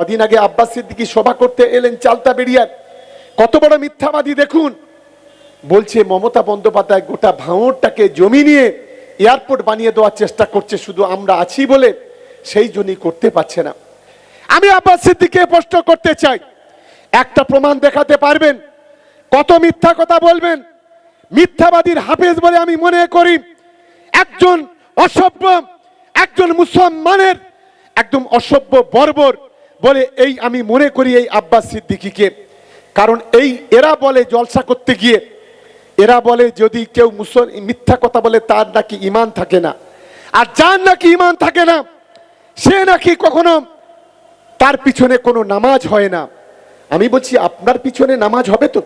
কদিন আগে আব্বাস সিদ্দিকি সভা করতে এলেন চালতা বেরিয়ার কত বড় মিথ্যাবাদী দেখুন। বলছে, মমতা বন্দ্যোপাধ্যায় গোটা ভাঙরটাকে জমি নিয়ে এয়ারপোর্ট বানিয়ে দেওয়ার চেষ্টা করছে, শুধু আমরা আছি বলে সেই জন্যই করতে পারছে না। আমি আব্বাস সিদ্দিকে প্রশ্ন করতে চাই, একটা প্রমাণ দেখাতে পারবেন? কত মিথ্যা কথা বলবেন? মিথ্যাবাদীর হাফেজ বলে আমি মনে করি, একজন অসভ্য, একজন মুসলমানের, একদম অসভ্য বর্বর বলে, এই আমি মনে করি এই আব্বাস সিদ্দিকিকে। কারণ এই এরা বলে জলসা করতে গিয়ে, এরা বলে যদি কেউ মুসল, মিথ্যা কথা বলে তার নাকি ইমান থাকে না। আর যার নাকি ইমান থাকে না, সে নাকি কখনো তার পিছনে কোনো নামাজ হয় না। আমি বলছি, আপনার পিছনে নামাজ হবে তো?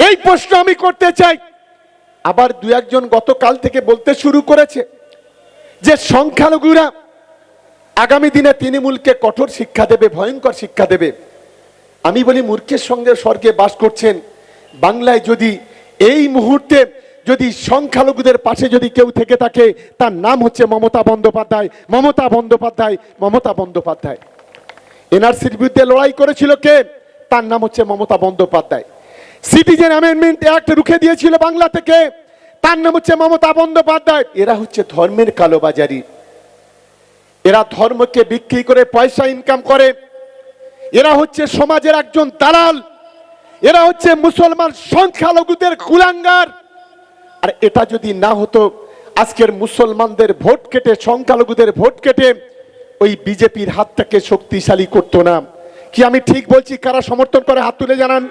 এই প্রশ্ন আমি করতে চাই। আবার দু একজন গতকাল থেকে বলতে শুরু করেছে যে, সংখ্যালঘুরা আগামী দিনে তৃণমূলকে কঠোর শিক্ষা দেবে, ভয়ঙ্কর শিক্ষা দেবে। আমি বলি, মূর্খের সঙ্গে স্বর্গে বাস করছেন, বাংলায় যদি এই মুহূর্তে যদি সংখ্যালঘুদের পাশে যদি কেউ থেকে থাকে, তার নাম হচ্ছে মমতা বন্দ্যোপাধ্যায় মমতা বন্দ্যোপাধ্যায় মমতা বন্দ্যোপাধ্যায়। এনআরসির বিরুদ্ধে লড়াই করেছিল কে? তার নাম হচ্ছে Mamata Bandyopadhyay. Citizen amendment act রুখে দিয়েছিল বাংলা থেকে, তার নাম হচ্ছে মমতা বন্দ্যোপাধ্যায়। এরা হচ্ছে ধর্মের কালোবাজারি। এরা ধর্মকে বিক্রি করে পয়সা ইনকাম করে। এরা হচ্ছে সমাজের একজন দালাল। এরা হচ্ছে মুসলমান সংখ্যালঘুদের কুলাঙ্গার আর এটা যদি না হতো, আজকের মুসলমানদের ভোট কেটে, সংখ্যালঘুদের ভোট কেটে, ওই বিজেপির হাতটাকে শক্তিশালী করতো না। কি আমি ঠিক বলছি? কারা সমর্থন করে? হাত তুলে জানান।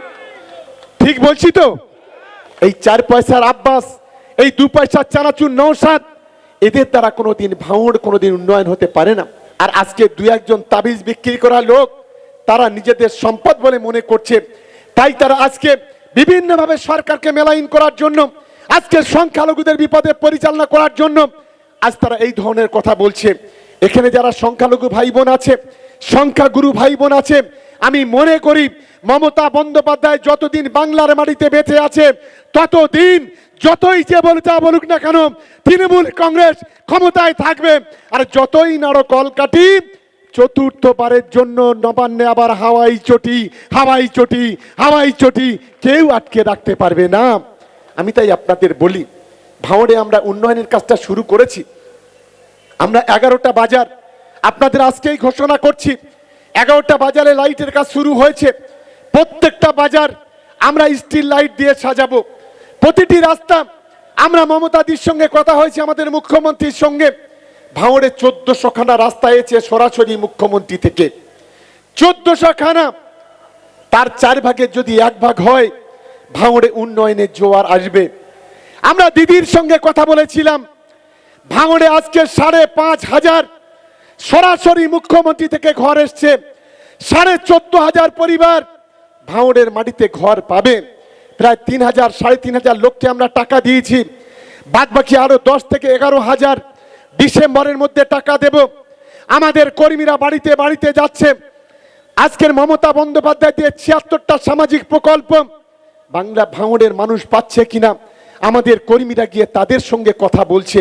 ঠিক বলছি তো? এই চার পয়সার আব্বাস, এই দু পয়সার চানাচুর নৌসাদ এদের দ্বারা কোনোদিন ভাঙড়, কোনোদিন উন্নয়ন হতে পারে না। আর আজকে দু একজন তাবিজ বিক্রি করা লোক, তারা নিজেদের সম্পদ বলে মনে করছে। তাই তারা আজকে বিভিন্নভাবে সরকারকে মেলাইন করার জন্য, আজকে সংখ্যালঘুদের বিপদে পরিচালনা করার জন্য আজ তারা এই ধরনের কথা বলছে। এখানে যারা সংখ্যালঘু ভাই বোন আছে, সংখ্যাগুরু ভাই বোন আছে আমি মনে করি মমতা বন্দ্যোপাধ্যায় যতদিন বাংলার মাটিতে বেঁচে আছে, ততদিন যতই যে বলে যা বলুক না কেন, তৃণমূল কংগ্রেস ক্ষমতায় থাকবে। আর যতই নাড়ো কলকাটি চতুর্থবারের জন্য নবান্নে আবার হাওয়াই চটি হাওয়াই চটি হাওয়াই চটি, কেউ আটকে রাখতে পারবে না। আমি তাই আপনাদের বলি ভাঁড়ে আমরা উন্নয়নের কাজটা শুরু করেছি। আমরা এগারোটা বাজার, আপনাদের আজকেই ঘোষণা করছি এগারোটা বাজারে লাইটের কাজ শুরু হয়েছে। প্রত্যেকটা বাজার আমরা স্টিল লাইট দিয়ে সাজাবো। প্রতিটি রাস্তা আমরা মমতাদির সঙ্গে কথা হয়েছে আমাদের মুখ্যমন্ত্রীর সঙ্গে। ভাঙড়ে চোদ্দশো খানা রাস্তা এসেছে সরাসরি মুখ্যমন্ত্রী থেকে। চোদ্দশো খানা তার চার ভাগের যদি এক ভাগ হয়, ভাঙড়ে উন্নয়নের জোয়ার আসবে। আমরা দিদির সঙ্গে কথা বলেছিলাম। ভাঙড়ে আজকে সাড়ে পাঁচ হাজার সরাসরি মুখ্যমন্ত্রী থেকে ঘর এসছে। সাড়ে চোদ্দ হাজার পরিবার ভাঙড়ের মাটিতে ঘর পাবে। প্রায় তিন হাজার, সাড়ে তিন হাজার লোককে আমরা টাকা দিয়েছি। বাদ বাকি আরও দশ থেকে এগারো হাজার ডিসেম্বরের মধ্যে টাকা দেব। আমাদের কর্মীরা বাড়িতে বাড়িতে যাচ্ছে। আজকের মমতা বন্দ্যোপাধ্যায় দিয়ে ছিয়াত্তরটা সামাজিক প্রকল্প। বাংলা ভাঙড়ের মানুষ পাচ্ছে কিনা? আমাদের কর্মীরা গিয়ে তাদের সঙ্গে কথা বলছে।